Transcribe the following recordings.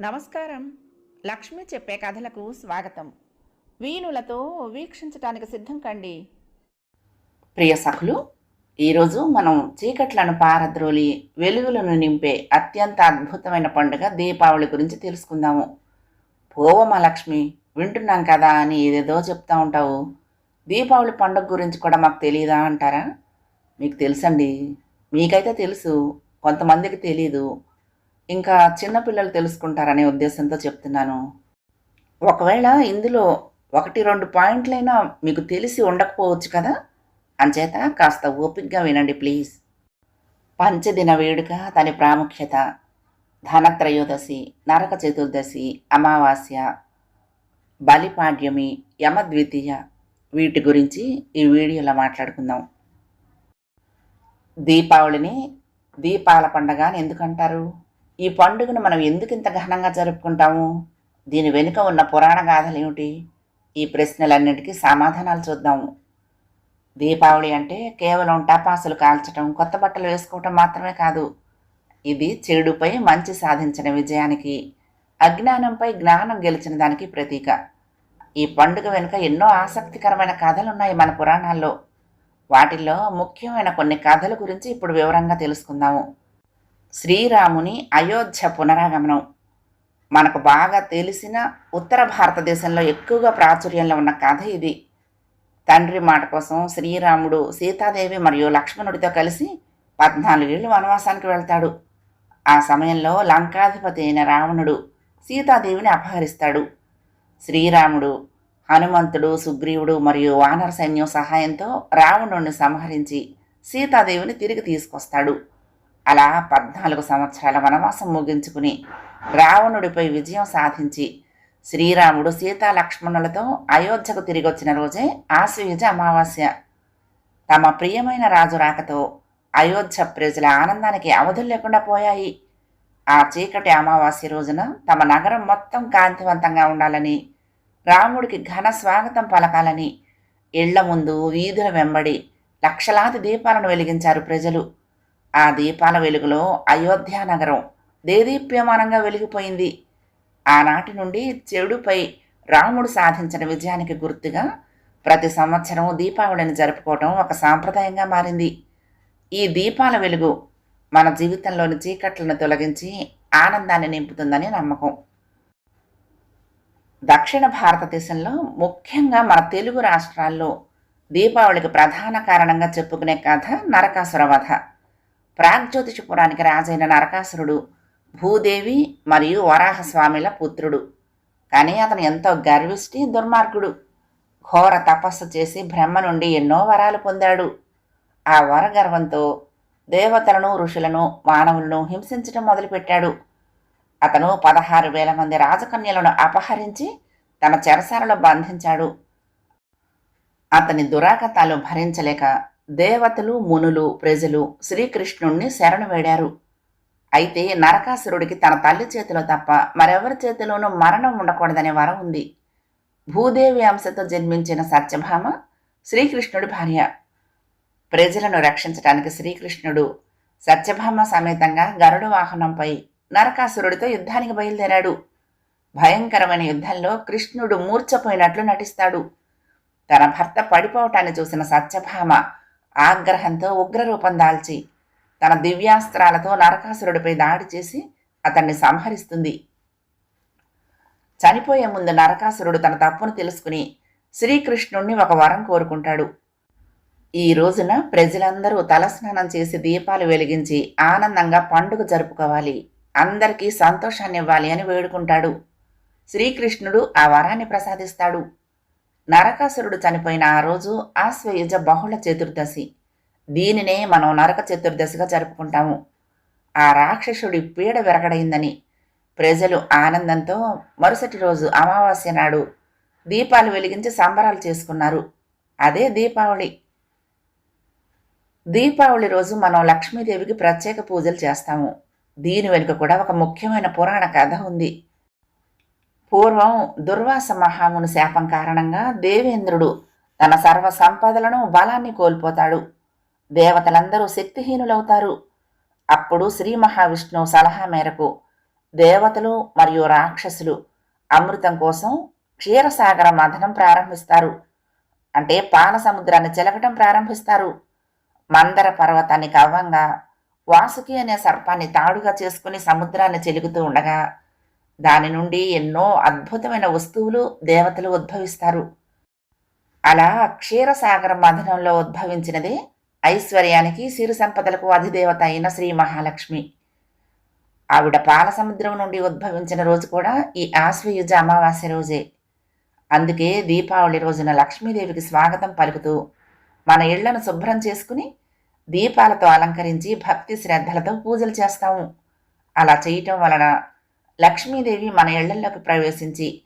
నమస్కారం. లక్ష్మి చెప్పే కథలకు స్వాగతం. వీణులతో వీక్షించటానికి సిద్ధం కండి. ప్రియ సఖులు ఈరోజు మనం చీకట్లను పారద్రోలి వెలుగులను నింపే అత్యంత అద్భుతమైన పండుగ దీపావళి గురించి తెలుసుకుందాము. పోవమా లక్ష్మి వింటున్నాం కదా అని ఏదేదో చెప్తా ఉంటావు. దీపావళి పండుగ గురించి కూడా మాకు తెలియదా అంటారా? మీకు తెలుసండి. మీకైతే తెలుసు. కొంతమందికి తెలీదు. ఇంకా చిన్నపిల్లలు తెలుసుకుంటారనే ఉద్దేశంతో చెప్తున్నాను. ఒకవేళ ఇందులో ఒకటి రెండు పాయింట్లైనా మీకు తెలిసి ఉండకపోవచ్చు కదా? అంచేత కాస్త ఓపికగా వినండి ప్లీజ్. పంచదిన వేడుక దాని ప్రాముఖ్యత ధనత్రయోదశి నరక చతుర్దశి అమావాస్య బలిపాడ్యమి యమద్వితీయ వీటి గురించి ఈ వీడియోలో మాట్లాడుకుందాం. దీపావళిని దీపాల పండగ అని ఎందుకంటారు? ఈ పండుగను మనం ఎందుకు ఇంత ఘనంగా జరుపుకుంటాము? దీని వెనుక ఉన్న పురాణ గాథలు ఏమిటి? ఈ ప్రశ్నలన్నిటికీ సమాధానాలు చూద్దాము దీపావళి అంటే కేవలం టపాసులు కాల్చడం కొత్త బట్టలు వేసుకోవటం మాత్రమే కాదు. ఇది చెడుపై మంచి సాధించిన విజయానికి అజ్ఞానంపై జ్ఞానం గెలిచిన దానికి ప్రతీక. ఈ పండుగ వెనుక ఎన్నో ఆసక్తికరమైన కథలు ఉన్నాయి మన పురాణాల్లో. వాటిల్లో ముఖ్యమైన కొన్ని కథల గురించి ఇప్పుడు వివరంగా తెలుసుకుందాము. శ్రీరాముని అయోధ్య పునరాగమనం. మనకు బాగా తెలిసిన ఉత్తర భారతదేశంలో ఎక్కువగా ప్రాచుర్యంలో ఉన్న కథ ఇది. తండ్రి మాట కోసం శ్రీరాముడు సీతాదేవి మరియు లక్ష్మణుడితో కలిసి పద్నాలుగేళ్ళు వనవాసానికి వెళ్తాడు. ఆ సమయంలో లంకాధిపతి అయిన రావణుడు సీతాదేవిని అపహరిస్తాడు. శ్రీరాముడు హనుమంతుడు సుగ్రీవుడు మరియు వానర సైన్యం సహాయంతో రావణుడిని సంహరించి సీతాదేవిని తిరిగి తీసుకొస్తాడు. అలా పద్నాలుగు సంవత్సరాల వనవాసం ముగించుకుని రావణుడిపై విజయం సాధించి శ్రీరాముడు సీతా లక్ష్మణులతో అయోధ్యకు తిరిగి వచ్చిన రోజే ఆశ్వయుజ అమావాస్య. తమ ప్రియమైన రాజు రాకతో అయోధ్య ప్రజల ఆనందానికి అవధులు లేకుండా పోయాయి. ఆ చీకటి అమావాస్య రోజున తమ నగరం మొత్తం కాంతివంతంగా ఉండాలని రాముడికి ఘన స్వాగతం పలకాలని ఇళ్ళ ముందు వీధుల వెంబడి లక్షలాది దీపాలను వెలిగించారు ప్రజలు. ఆ దీపాల వెలుగులో అయోధ్యా నగరం దేదీప్యమానంగా వెలిగిపోయింది. ఆనాటి నుండి చెడుపై రాముడు సాధించిన విజయానికి గుర్తుగా ప్రతి సంవత్సరం దీపావళిని జరుపుకోవడం ఒక సాంప్రదాయంగా మారింది. ఈ దీపాల వెలుగు మన జీవితంలోని చీకట్లను తొలగించి ఆనందాన్ని నింపుతుందని నమ్మకం. దక్షిణ భారతదేశంలో ముఖ్యంగా మన తెలుగు రాష్ట్రాల్లో దీపావళికి ప్రధాన కారణంగా చెప్పుకునే కథ నరకాసుర వధ. ప్రాగ్జ్యోతిషపురానికి రాజైన నరకాసురుడు భూదేవి మరియు వరాహస్వామిల పుత్రుడు. కానీ అతను ఎంతో గర్విష్టి దుర్మార్గుడు. ఘోర తపస్సు చేసి బ్రహ్మ నుండి ఎన్నో వరాలు పొందాడు. ఆ వరగర్వంతో దేవతలను ఋషులను మానవులను హింసించడం మొదలుపెట్టాడు. అతను పదహారు వేల మంది రాజకన్యలను అపహరించి తన చెరసాలలో బంధించాడు. అతని దురాగతాలు భరించలేక దేవతలు మునులు ప్రజలు శ్రీకృష్ణుణ్ణి శరణు వేడారు. అయితే నరకాసురుడికి తన తల్లి చేతిలో తప్ప మరెవరి చేతిలోనూ మరణం ఉండకూడదనే వరం ఉంది. భూదేవి అంశతో జన్మించిన సత్యభామ శ్రీకృష్ణుడి భార్య. ప్రజలను రక్షించడానికి శ్రీకృష్ణుడు సత్యభామ సమేతంగా గరుడు వాహనంపై నరకాసురుడితో యుద్ధానికి బయలుదేరాడు. భయంకరమైన యుద్ధంలో కృష్ణుడు మూర్ఛపోయినట్లు నటిస్తాడు. తన భర్త పడిపోవటాన్ని చూసిన సత్యభామ ఆగ్రహంతో ఉగ్రరూపం దాల్చి తన దివ్యాస్త్రాలతో నరకాసురుడిపై దాడి చేసి అతన్ని సంహరిస్తుంది. చనిపోయే ముందు నరకాసురుడు తన తప్పును తెలుసుకుని శ్రీకృష్ణుణ్ణి ఒక వరం కోరుకుంటాడు. ఈ రోజున ప్రజలందరూ తలస్నానం చేసి దీపాలు వెలిగించి ఆనందంగా పండుగ జరుపుకోవాలి. అందరికీ సంతోషాన్ని ఇవ్వాలి అని వేడుకుంటాడు. శ్రీకృష్ణుడు ఆ వరాన్ని ప్రసాదిస్తాడు. నరకాసురుడు చనిపోయిన ఆ రోజు ఆశ్వయుజ బహుళ చతుర్దశి. దీనినే మనం నరక చతుర్దశిగా జరుపుకుంటాము. ఆ రాక్షసుడి పీడ విరగడైందని ప్రజలు ఆనందంతో మరుసటి రోజు అమావాస్య నాడు దీపాలు వెలిగించి సంబరాలు చేసుకున్నారు. అదే దీపావళి. దీపావళి రోజు మనం లక్ష్మీదేవికి ప్రత్యేక పూజలు చేస్తాము. దీని వెనుక కూడా ఒక ముఖ్యమైన పురాణ కథ ఉంది. పూర్వం దుర్వాస మహాముని శాపం కారణంగా దేవేంద్రుడు తన సర్వ సంపదలను బలాన్ని కోల్పోతాడు. దేవతలందరూ శక్తిహీనులవుతారు. అప్పుడు శ్రీ మహావిష్ణువు సలహా మేరకు దేవతలు మరియు రాక్షసులు అమృతం కోసం క్షీరసాగర మథనం ప్రారంభిస్తారు. అంటే పాల సముద్రాన్ని చెలకటం ప్రారంభిస్తారు. మందర పర్వతాన్ని కవ్వంగా వాసుకి అనే సర్పాన్ని తాడుగా చేసుకుని సముద్రాన్ని చెలుగుతూ ఉండగా దాని నుండి ఎన్నో అద్భుతమైన వస్తువులు దేవతలు ఉద్భవిస్తారు. అలా క్షీరసాగర మథనంలో ఉద్భవించినదే ఐశ్వర్యానికి సిరు సంపదలకు అధిదేవత అయిన శ్రీ మహాలక్ష్మి. ఆవిడ పాల సముద్రం నుండి ఉద్భవించిన రోజు కూడా ఈ ఆశ్వయుజ అమావాస్య రోజే. అందుకే దీపావళి రోజున లక్ష్మీదేవికి స్వాగతం పలుకుతూ మన ఇళ్ళను శుభ్రం చేసుకుని దీపాలతో అలంకరించి భక్తి శ్రద్ధలతో పూజలు చేస్తాము. అలా చేయటం వలన లక్ష్మీదేవి మన ఇళ్ళలోకి ప్రవేశించి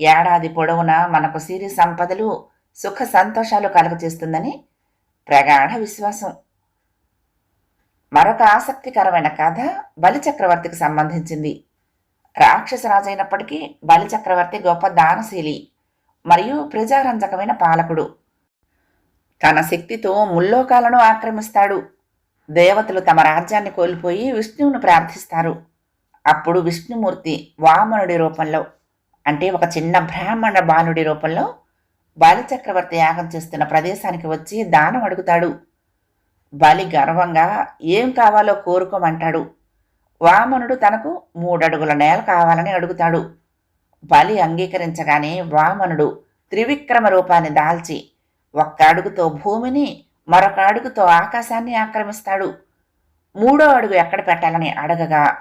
ఏడాది పొడవునా మనకు సిరి సంపదలు సుఖ సంతోషాలు కలుగజేస్తుందని ప్రగాఢ విశ్వాసం. మరొక ఆసక్తికరమైన కథ బలిచక్రవర్తికి సంబంధించింది. రాక్షసరాజైనప్పటికీ బలిచక్రవర్తి గొప్ప దానశీలి మరియు ప్రజారంజకమైన పాలకుడు. తన శక్తితో ముల్లోకాలను ఆక్రమిస్తాడు. దేవతలు తమ రాజ్యాన్ని కోల్పోయి విష్ణువును ప్రార్థిస్తారు. అప్పుడు విష్ణుమూర్తి వామనుడి రూపంలో అంటే ఒక చిన్న బ్రాహ్మణ బాలుడి రూపంలో బలిచక్రవర్తి యాగం చేస్తున్న ప్రదేశానికి వచ్చి దానం అడుగుతాడు. బలి గర్వంగా ఏం కావాలో కోరుకోమంటాడు. వామనుడు తనకు మూడడుగుల నేల కావాలని అడుగుతాడు. బలి అంగీకరించగానే వామనుడు త్రివిక్రమ రూపాన్ని దాల్చి ఒక్క అడుగుతో భూమిని మరొక అడుగుతో ఆకాశాన్ని ఆక్రమిస్తాడు. మూడో అడుగు ఎక్కడ పెట్టాలని అడగగా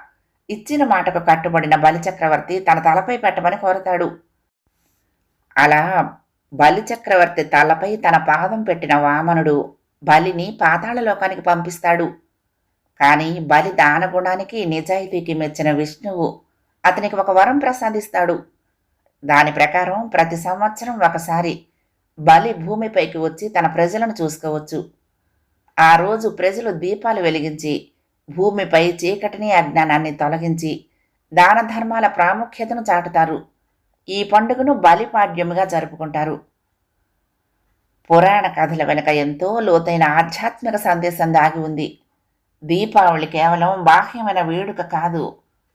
ఇచ్చిన మాటకు కట్టుబడిన బలిచక్రవర్తి తన తలపై పెట్టమని కోరతాడు. అలా బలిచక్రవర్తి తలపై తన పాదం పెట్టిన వామనుడు బలిని పాతాళలోకానికి పంపిస్తాడు. కానీ బలి దానగుణానికి నిజాయితీకి మెచ్చిన విష్ణువు అతనికి ఒక వరం ప్రసాదిస్తాడు. దాని ప్రకారం ప్రతి సంవత్సరం ఒకసారి బలి భూమిపైకి వచ్చి తన ప్రజలను చూసుకోవచ్చు. ఆ రోజు ప్రజలు దీపాలు వెలిగించి భూమిపై చీకటిని అజ్ఞానాన్ని తొలగించి దాన ధర్మాల ప్రాముఖ్యతను చాటుతారు. ఈ పండుగను బలిపాడ్యముగా జరుపుకుంటారు. పురాణ కథల వెనుక ఎంతో లోతైన ఆధ్యాత్మిక సందేశం దాగి ఉంది. దీపావళి కేవలం బాహ్యమైన వేడుక కాదు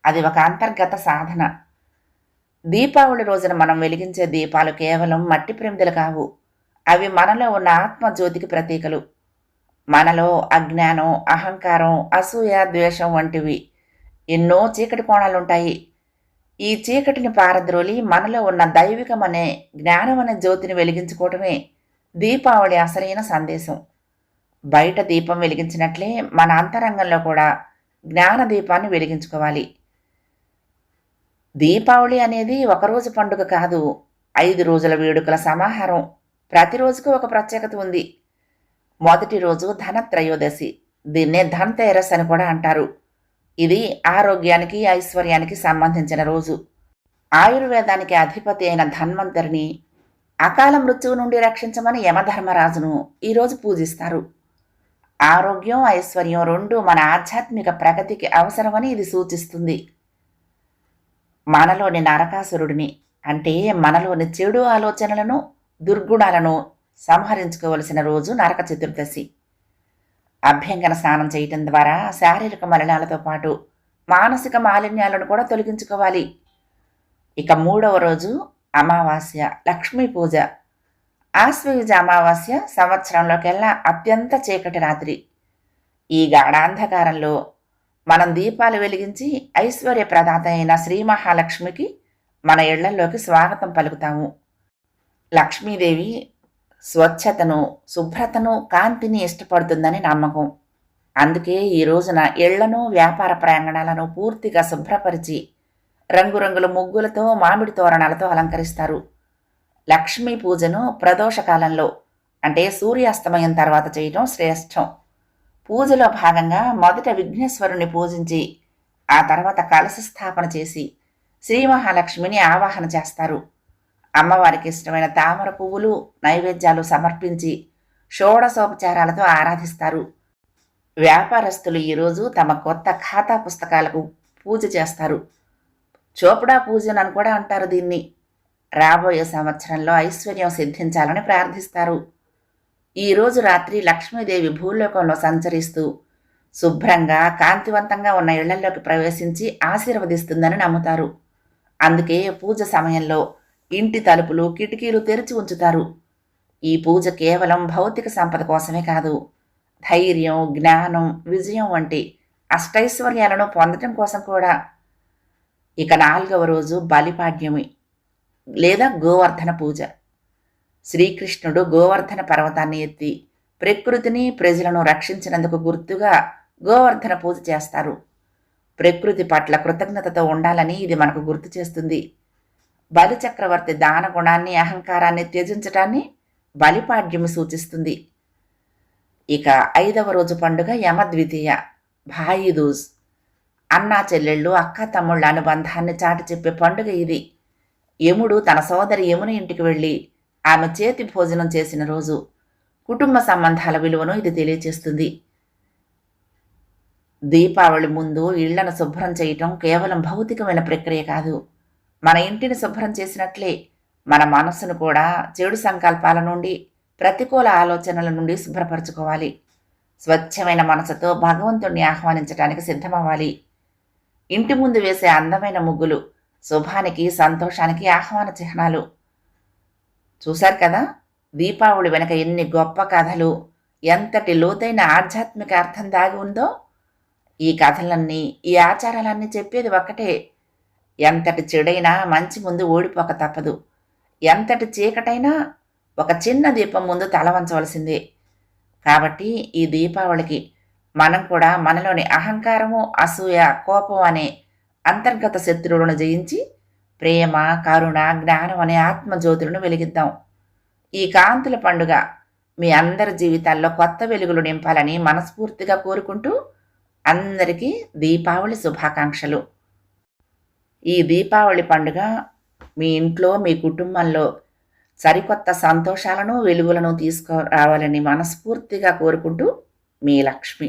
అది ఒక అంతర్గత సాధన. దీపావళి రోజున మనం వెలిగించే దీపాలు కేవలం మట్టి ప్రేమిదలు కావు అవి మనలో ఉన్న ఆత్మజ్యోతికి ప్రతీకలు. మనలో అజ్ఞానం అహంకారం అసూయ ద్వేషం వంటివి ఎన్నో చీకటి కోణాలుంటాయి. ఈ చీకటిని పారద్రోలి మనలో ఉన్న దైవికమనే జ్ఞానమనే జ్ఞానం అనే జ్యోతిని వెలిగించుకోవటమే దీపావళి అసలైన సందేశం. బయట దీపం వెలిగించినట్లే మన అంతరంగంలో కూడా జ్ఞాన దీపాన్ని వెలిగించుకోవాలి. దీపావళి అనేది ఒకరోజు పండుగ కాదు ఐదు రోజుల వేడుకల సమాహారం. ప్రతిరోజుకు ఒక ప్రత్యేకత ఉంది. మొదటి రోజు ధనత్రయోదశి. దీన్నే ధన్తేరస్ అని కూడా అంటారు. ఇది ఆరోగ్యానికి ఐశ్వర్యానికి సంబంధించిన రోజు. ఆయుర్వేదానికి అధిపతి అయిన ధన్వంతరిని అకాల మృత్యువు నుండి రక్షించమని యమధర్మరాజును ఈరోజు పూజిస్తారు. ఆరోగ్యం ఐశ్వర్యం రెండు మన ఆధ్యాత్మిక ప్రగతికి అవసరమని ఇది సూచిస్తుంది. మనలోని నరకాసురుడిని అంటే మనలోని చెడు ఆలోచనలను దుర్గుణాలను సంహరించుకోవలసిన రోజు నరక చతుర్దశి. అభ్యంగన స్నానం చేయటం ద్వారా శారీరక మలినాలతో పాటు మానసిక మాలిన్యాలను కూడా తొలగించుకోవాలి. ఇక మూడవ రోజు అమావాస్య లక్ష్మీ పూజ. ఆశ్వయుజ అమావాస్య సంవత్సరంలోకెల్లా అత్యంత చీకటి రాత్రి. ఈ గాఢాంధకారంలో మనం దీపాలు వెలిగించి ఐశ్వర్య ప్రదాత అయిన శ్రీ మహాలక్ష్మికి మన ఇళ్ళలోకి స్వాగతం పలుకుతాము. లక్ష్మీదేవి స్వచ్ఛతను శుభ్రతను కాంతిని ఇష్టపడుతుందని నమ్మకం. అందుకే ఈ రోజున ఇళ్ళను వ్యాపార ప్రాంగణాలను పూర్తిగా శుభ్రపరిచి రంగురంగుల ముగ్గులతో మామిడి తోరణాలతో అలంకరిస్తారు. లక్ష్మీ పూజను ప్రదోష కాలంలో అంటే సూర్యాస్తమయం తర్వాత చేయడం శ్రేష్టం. పూజలో భాగంగా మొదట విఘ్నేశ్వరుని పూజించి ఆ తర్వాత కలశ స్థాపన చేసి శ్రీ మహాలక్ష్మిని ఆవాహన చేస్తారు. అమ్మవారికి ఇష్టమైన తామర పువ్వులు నైవేద్యాలు సమర్పించి షోడశోపచారాలతో ఆరాధిస్తారు. వ్యాపారస్తులు ఈరోజు తమ కొత్త ఖాతా పుస్తకాలకు పూజ చేస్తారు. చోపడా పూజన్ అని కూడా అంటారు దీన్ని. రాబోయే సంవత్సరంలో ఐశ్వర్యం సిద్ధించాలని ప్రార్థిస్తారు. ఈరోజు రాత్రి లక్ష్మీదేవి భూలోకంలో సంచరిస్తూ శుభ్రంగా కాంతివంతంగా ఉన్న ఇళ్ళలోకి ప్రవేశించి ఆశీర్వదిస్తుందని నమ్ముతారు. అందుకే పూజ సమయంలో ఇంటి తలుపులు కిటికీలు తెరిచి ఉంచుతారు. ఈ పూజ కేవలం భౌతిక సంపద కోసమే కాదు. ధైర్యం జ్ఞానం విజయం వంటి అష్టైశ్వర్యాలను పొందటం కోసం కూడా. ఇక నాలుగవ రోజు బలిపాడ్యమి లేదా గోవర్ధన పూజ. శ్రీకృష్ణుడు గోవర్ధన పర్వతాన్ని ఎత్తి ప్రకృతిని ప్రజలను రక్షించినందుకు గుర్తుగా గోవర్ధన పూజ చేస్తారు. ప్రకృతి పట్ల కృతజ్ఞతతో ఉండాలని ఇది మనకు గుర్తు చేస్తుంది. బలి చక్రవర్తి దాన గుణాన్ని అహంకారాన్ని త్యజించటాన్ని బలిపాడ్యము సూచిస్తుంది. ఇక ఐదవ రోజు పండుగ యమద్వితీయ భాయిదూజ్ అన్నా చెల్లెళ్ళు అక్క తమ్ముళ్ళ అనుబంధాన్ని చాటి చెప్పే పండుగ ఇది. యముడు తన సోదరి యముని ఇంటికి వెళ్ళి ఆమె చేతి భోజనం చేసిన రోజు కుటుంబ సంబంధాల విలువను ఇది తెలియచేస్తుంది. దీపావళి ముందు ఇళ్ళను శుభ్రం చేయటం కేవలం భౌతికమైన ప్రక్రియ కాదు. మన ఇంటిని శుభ్రం చేసినట్లే మన మనస్సును కూడా చెడు సంకల్పాల నుండి ప్రతికూల ఆలోచనల నుండి శుభ్రపరచుకోవాలి. స్వచ్ఛమైన మనసుతో భగవంతుణ్ణి ఆహ్వానించడానికి సిద్ధమవ్వాలి. ఇంటి ముందు వేసే అందమైన ముగ్గులు శుభానికి సంతోషానికి ఆహ్వాన చిహ్నాలు. చూశారు కదా? దీపావళి వెనక ఎన్ని గొప్ప కథలు ఎంతటి లోతైన ఆధ్యాత్మిక అర్థం దాగి ఉందో? ఈ కథలన్నీ ఈ ఆచారాలన్నీ చెప్పేది ఒక్కటే. ఎంతటి చెడైనా మంచి ముందు ఓడిపోక తప్పదు. ఎంతటి చీకటైనా ఒక చిన్న దీపం ముందు తల వంచవలసిందే. కాబట్టి ఈ దీపావళికి మనం కూడా మనలోని అహంకారము అసూయ కోపం అనే అంతర్గత శత్రువులను జయించి ప్రేమ కరుణ జ్ఞానం అనే ఆత్మజ్యోతులను వెలిగిద్దాం. ఈ కాంతుల పండుగ మీ అందరి జీవితాల్లో కొత్త వెలుగులు నింపాలని మనస్ఫూర్తిగా కోరుకుంటూ అందరికీ దీపావళి శుభాకాంక్షలు. ఈ దీపావళి పండుగ మీ ఇంట్లో మీ కుటుంబంలో సరికొత్త సంతోషాలను వెలుగులను తీసుకురావాలని మనస్ఫూర్తిగా కోరుకుంటూ మీ లక్ష్మి.